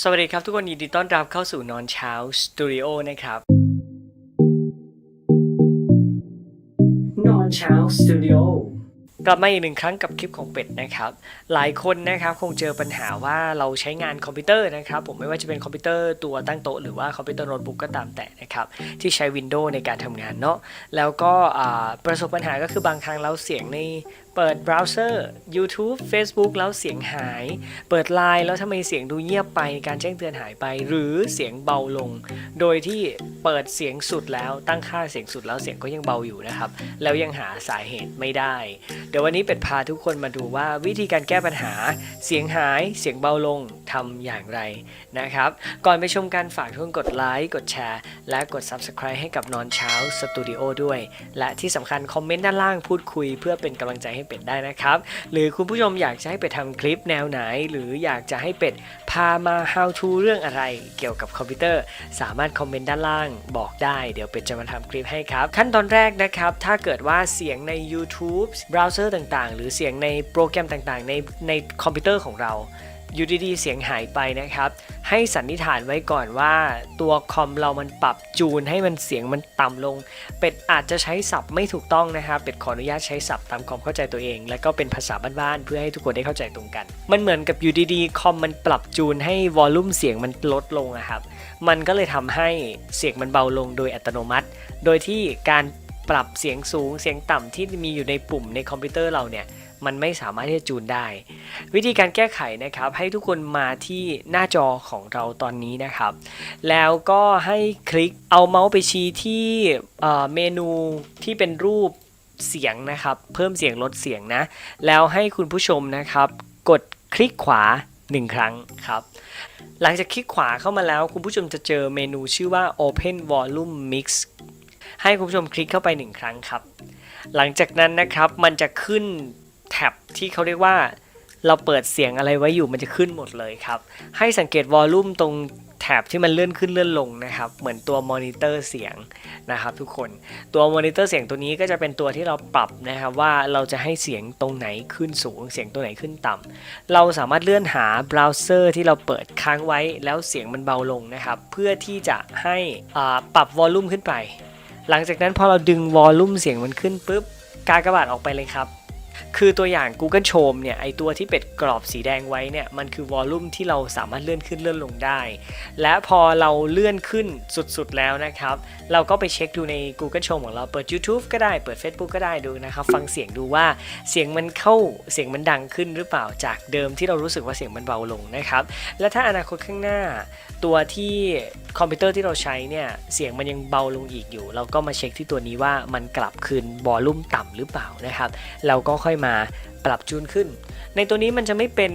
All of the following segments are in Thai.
สวัสดีครับทุกคนยินดีต้อนรับเข้าสู่นอนเช้าสตูดิโอนะครับ นอนเช้าสตูดิโอกลับมาอีกหนึ่งครั้งกับคลิปของเป็ดนะครับ หลายคนนะครับคงเจอปัญหาว่าเราใช้งานคอมพิวเตอร์นะครับ ผมไม่ว่าจะเป็นคอมพิวเตอร์ตัวตั้งโต๊ะหรือว่าคอมพิวเตอร์โน้ตบุ๊กก็ตามแต่นะครับ ที่ใช้ Windows ในการทำงานเนาะแล้วก็อ่าประสบปัญหาก็คือบางครั้งเราเสียงใน เปิดเบราว์เซอร์ YouTube Facebook แล้วเสียงหาย เปิดไลน์แล้วทำไมเสียงดูเงียบไปการแจ้งเตือนหายไป หรือเสียงเบาลง โดยที่เปิดเสียงสุดแล้วตั้งค่าเสียงสุดแล้วเสียงก็ยังเบาอยู่นะครับ แล้วยังหาสาเหตุไม่ได้ เดี๋ยววันนี้เป็ดพาทุกคนมาดูว่าวิธีการแก้ปัญหาเสียงหายเสียงเบาลงทำอย่างไรนะครับ ก่อนไปชมการฝากทุกคนกดไลค์กดแชร์ และกด Subscribe ให้กับนอนเช้าสตูดิโอด้วย และที่สำคัญคอมเมนต์ด้านล่างพูดคุยเพื่อเป็นกำลังใจให้เป็ดได้นะครับ หรือคุณผู้ชมอยากจะให้เป็ดทำคลิปแนวไหน หรืออยากจะให้เป็ดพามา how to เรื่องอะไรเกี่ยวกับคอมพิวเตอร์ สามารถคอมเมนต์ด้านล่างบอกได้เดี๋ยวเป็ดจะมาทำคลิปให้ครับ ขั้นตอนแรกนะครับ ถ้าเกิดว่าเสียงใน YouTube เบราว์เซอร์ต่างๆ หรือเสียงในโปรแกรมต่างๆ ในในคอมพิวเตอร์ของเรา อยู่ดีๆเสียงหายไปนะครับ ให้สันนิษฐานไว้ก่อนว่า ตัวคอมเรามันปรับจูนให้มันเสียงมันต่ำลง เป็ดอาจจะใช้ศัพท์ไม่ถูกต้องนะครับ เป็ดขออนุญาตใช้ศัพท์ตามความเข้าใจตัวเอง และก็เป็นภาษาบ้านๆเพื่อให้ทุกคนได้เข้าใจตรงกัน มันเหมือนกับอยู่ดีๆคอมมันปรับจูนให้วอลลุ่มเสียงมันลดลงอะครับ มันก็เลยทำให้เสียงมันเบาลงโดยอัตโนมัติ โดยที่การปรับเสียงสูงเสียงต่ำที่มีอยู่ในปุ่มในคอมพิวเตอร์เราเนี่ย มันไม่สามารถที่จะจูนได้ วิธีการแก้ไขนะครับ ให้ทุกคนมาที่หน้าจอของเราตอนนี้นะครับ แล้วก็ให้คลิกเอาเมาส์ไปชี้ที่เมนูที่เป็นรูปเสียงนะครับ เพิ่มเสียงลดเสียงนะ แล้วให้คุณผู้ชมนะครับ กดคลิกขวา 1 ครั้งครับ หลังจากคลิกขวาเข้ามาแล้ว คุณผู้ชมจะเจอเมนูชื่อว่า Open Volume Mix ให้คุณผู้ชมคลิกเข้าไป 1 ครั้งครับ หลังจากนั้นนะครับมันจะขึ้น แท็บที่เขาเรียกว่าเราเปิดเสียงอะไรไว้อยู่มันจะขึ้นหมดเลยครับ ให้สังเกตวอลลุ่มตรงแท็บที่มันเลื่อนขึ้นเลื่อนลงนะครับ เหมือนตัวมอนิเตอร์เสียงนะครับทุกคนตัวมอนิเตอร์เสียงตัวนี้ก็จะเป็นตัวที่เราปรับนะครับว่าเราจะให้เสียงตรงไหนขึ้นสูง เสียงตัวไหนขึ้นต่ำเราสามารถเลื่อนหาเบราว์เซอร์ที่เราเปิดค้างไว้แล้วเสียงมันเบาลงนะครับ เพื่อที่จะให้อ่าปรับวอลลุ่มขึ้นไป หลังจากนั้นพอเราดึงวอลลุ่มเสียงมันขึ้นปุ๊บกากบาทออกไปเลยครับ คือตัวอย่าง Google Chrome เนี่ย ไอตัวที่เป็ดกรอบสีแดงไว้เนี่ย มันคือวอลลุ่มที่เราสามารถเลื่อนขึ้นเลื่อนลงได้ และพอเราเลื่อนขึ้นสุดๆแล้วนะครับ เราก็ไปเช็คดูใน Google Chrome ของเรา เปิด YouTube ก็ได้ เปิด Facebook ก็ได้ดูนะครับ ฟังเสียงดูว่าเสียงมันเข้า เสียงมันดังขึ้นหรือเปล่า จากเดิมที่เรารู้สึกว่าเสียงมันเบาลงนะครับ และถ้าอนาคตข้างหน้า ตัวที่คอมพิวเตอร์ที่เราใช้เนี่ย เสียงมันยังเบาลงอีกอยู่ เราก็มาเช็คที่ตัวนี้ว่ามันกลับคืนวอลลุ่มต่ำหรือเปล่านะครับ เราก็ค่อยมาปรับจูนขึ้น ในตัวนี้มันจะไม่เป็น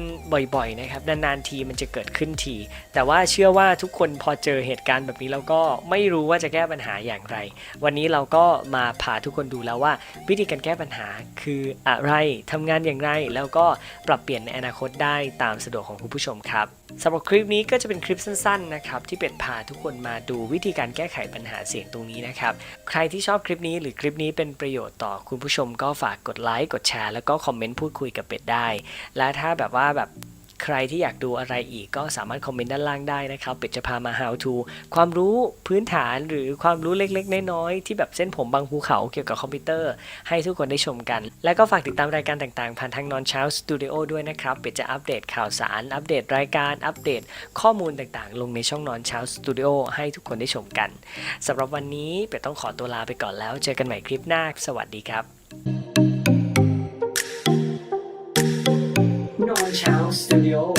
บ่อยๆนะครับนานๆทีมันจะเกิดขึ้นที แต่ว่าเชื่อว่าทุกคนพอเจอเหตุการณ์แบบนี้แล้วก็ไม่รู้ว่าจะแก้ปัญหาอย่างไร วันนี้เราก็มาพาทุกคนดูแล้วว่า วิธีการแก้ปัญหาคืออะไรทำงานอย่างไร แล้วก็ปรับเปลี่ยนในอนาคตได้ตามสะดวกของคุณผู้ชมครับ สำหรับคลิปนี้ก็จะเป็นคลิปสั้นๆนะครับที่เป็ดพาทุกคนมาดูวิธีการแก้ไขปัญหาเสียงตรงนี้นะครับ ใครที่ชอบคลิปนี้หรือคลิปนี้เป็นประโยชน์ต่อคุณผู้ชมก็ฝากกดไลค์กดแชร์แล้วก็คอมเมนต์พูดคุยกับเป็ดได้ และถ้าแบบว่าแบบ ใครที่อยากดูอะไรอีกก็สามารถคอมเมนต์ด้านล่างได้นะครับ เป็ดจะพามา how to ความรู้พื้นฐานหรือความรู้เล็กๆ น้อยๆ ที่แบบเส้นผมบางภูเขาเกี่ยวกับคอมพิวเตอร์ ให้ทุกคนได้ชมกัน และก็ฝากติดตามรายการต่างๆ ผ่านทางนอนเช้าสตูดิโอด้วยนะครับ เป็ดจะอัปเดตข่าวสาร อัปเดตรายการ อัปเดตข้อมูลต่างๆ ลงในช่องนอนเช้าสตูดิโอให้ทุกคนได้ชมกันสำหรับวันนี้เป็ดต้องขอตัวลาไปก่อนแล้ว เจอกันใหม่คลิปหน้า สวัสดีครับ Dawn Channel Studio.